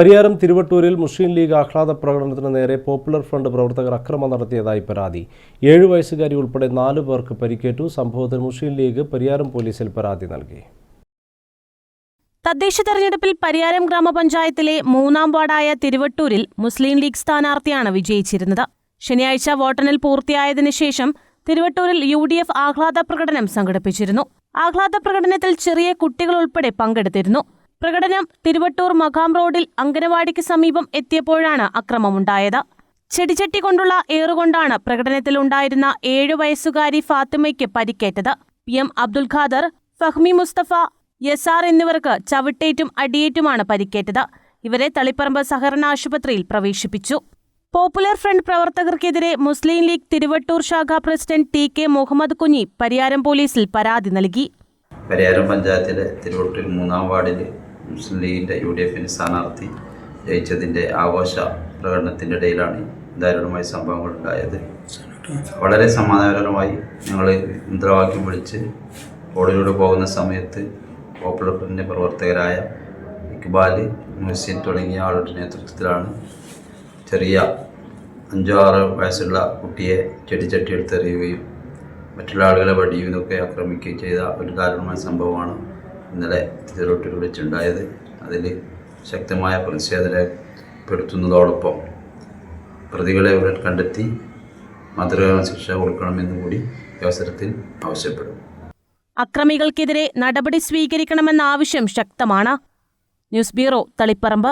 പരിയാരം തിരുവട്ടൂരിൽ മുസ്ലിം league ആഹ്ലാദ പ്രകടനത്തിന് നേരെ പോപ്പുലർ ഫ്രണ്ട് പ്രവർത്തകർ അക്രമം നടത്തിയതായി പരാതി. ഏഴു വയസ്സുകാരി ഉൾപ്പെടെ നാലു പേർക്ക് പരിക്കേറ്റു. സംഭവത്തിൽ മുസ്ലിം ലീഗ് പരിയാരം പോലീസിൽ പരാതി നൽകി. തദ്ദേശ തെരഞ്ഞെടുപ്പിൽ പരിയാരം ഗ്രാമപഞ്ചായത്തിലെ മൂന്നാം വാർഡായ തിരുവട്ടൂരിൽ മുസ്ലിം ലീഗ് സ്ഥാനാർത്ഥിയാണ് വിജയിച്ചിരുന്നത്. ശനിയാഴ്ച വോട്ടെണ്ണൽ പൂർത്തിയായതിനു ശേഷം തിരുവട്ടൂരിൽ യു ഡി എഫ് ആഹ്ലാദ പ്രകടനം സംഘടിപ്പിച്ചിരുന്നു. ആഹ്ലാദ പ്രകടനത്തിൽ ചെറിയ കുട്ടികൾ ഉൾപ്പെടെ പങ്കെടുത്തിരുന്നു. പ്രകടനം തിരുവട്ടൂർ മഖാം റോഡിൽ അങ്കനവാടിക്ക് സമീപം എത്തിയപ്പോഴാണ് അക്രമമുണ്ടായത്. ചെടിച്ചട്ടി കൊണ്ടുള്ള ഏറുകൊണ്ടാണ് പ്രകടനത്തിലുണ്ടായിരുന്ന ഏഴു വയസ്സുകാരി ഫാത്തിമയ്ക്ക് പരിക്കേറ്റത്. പി എം അബ്ദുൽ ഖാദർ ഫഹ്മി മുസ്തഫ യസാർ എന്നിവർക്ക് ചവിട്ടേറ്റും അടിയേറ്റുമാണ് പരിക്കേറ്റത്. ഇവരെ തളിപ്പറമ്പ് സഹകരണ ആശുപത്രിയിൽ പ്രവേശിപ്പിച്ചു. പോപ്പുലർ ഫ്രണ്ട് പ്രവർത്തകർക്കെതിരെ മുസ്ലിം ലീഗ് തിരുവട്ടൂർ ശാഖ president T K Muhammad Kunhi Pariyaram പോലീസിൽ പരാതി നൽകി. പരിയാരം പഞ്ചായത്തിലെ തിരുവട്ടൂർ മൂന്നാം വാർഡിൽ മുസ്ലിം ലീഗിന്റെ യു ഡി എഫിന്റെ സ്ഥാനാർത്ഥി ജയിച്ചതിന്റെ ആഘോഷ പ്രകടനത്തിന്റെ ഇടയിലാണ് ദാരുണമായ സംഭവങ്ങൾ ഉണ്ടായത്. വളരെ സമാധാനപരമായി ഞങ്ങൾ മുദ്രാവാക്യം വിളിച്ച് റോഡിലൂടെ പോകുന്ന സമയത്ത് പോപ്പുലർ ഫ്രണ്ടിന്റെ പ്രവർത്തകരായ ഇക്ബാൽ മുഹസിൻ തുടങ്ങിയ ആളുടെ നേതൃത്വത്തിലാണ് ചെറിയ അഞ്ചോ ആറ് വയസ്സുള്ള കുട്ടിയെ ചെടിച്ചട്ടി എടുത്തെറിയുകയും മറ്റുള്ള ആളുകളെ വടിയും ആക്രമിക്കുകയും ചെയ്ത ഒരു ദാരുണമായ സംഭവമാണ് ഇന്നലെ തിരുവട്ടൂർ വിളിച്ചുണ്ടായത് അതിൽ ശക്തമായ പ്രതിഷേധപ്പെടുത്തുന്നതോടൊപ്പം പ്രതികളെ ഉടൻ കണ്ടെത്തി മധുരകാല ശിക്ഷ കൊടുക്കണമെന്ന് കൂടി അവസരത്തിൽ ആവശ്യപ്പെടും. അക്രമികൾക്കെതിരെ നടപടി സ്വീകരിക്കണമെന്ന ആവശ്യം ശക്തമാണ്. News bureau Taliparamba.